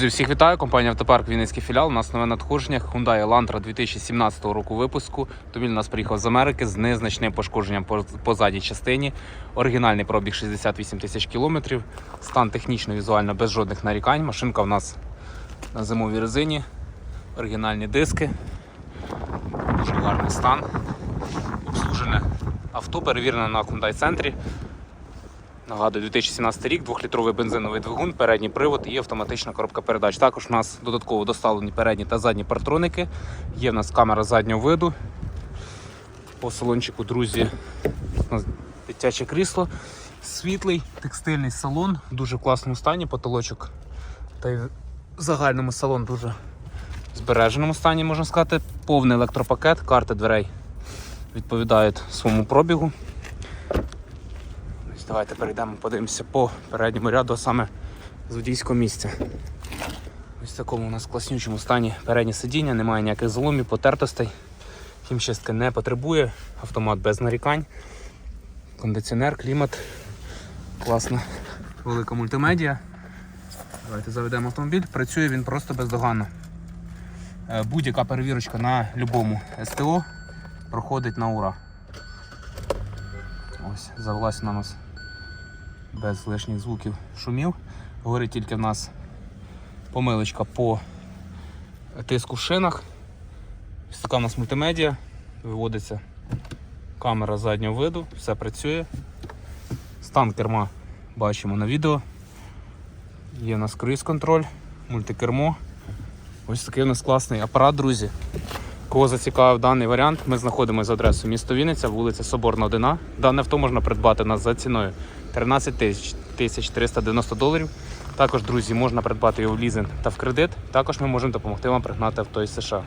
Друзі, Всіх вітаю, компанія Автопарк Вінницький філіал. У нас нове надходження Hyundai Elantra 2017 року випуску. Автомобіль у нас приїхав з Америки з незначним пошкодженням по, задній частині. Оригінальний пробіг 68 тисяч кілометрів. Стан технічно, візуально без жодних нарікань. Машинка у нас на зимовій резині. Оригінальні диски. Дуже гарний стан. Обслужене авто, перевірене на Hyundai центрі. Нагадую, 2017 рік, 2-літровий бензиновий двигун, передній привод і автоматична коробка передач. Також у нас додатково доставлені передні та задні партроники. Є в нас камера заднього виду. По салончику, друзі, у нас дитяче крісло, світлий текстильний салон, в дуже класному стані, потолочок. Та й в загальному салон дуже збереженому стані, можна сказати. Повний електропакет, карти дверей відповідають своєму пробігу. Давайте перейдемо, подивимося по передньому ряду, а саме з водійського місця. Ось в такому у нас класнючому стані переднє сидіння, немає ніяких зломів, потертостей. Хімчистки не потребує, автомат без нарікань, кондиціонер, клімат, класна велика мультимедіа. Давайте заведемо автомобіль, працює він просто бездоганно. Е, Будь-яка перевірочка на будь-якому СТО проходить на ура. Ось, завелась на нас без лишніх звуків шумів. Говорить тільки в нас помилочка по тиску в шинах. Ось така у нас мультимедіа, виводиться камера заднього виду, все працює. Стан керма бачимо на відео. Є у нас круїз контроль, мультикермо. Ось такий у нас класний апарат, друзі. Кого зацікавив даний варіант, ми знаходимося за адресою місто Вінниця, вулиця Соборна 1. Дане авто можна придбати нас за ціною 13 тисяч- тисяч 390 доларів. Також, друзі, можна придбати його в лізинг та в кредит. Також ми можемо допомогти вам пригнати авто із США.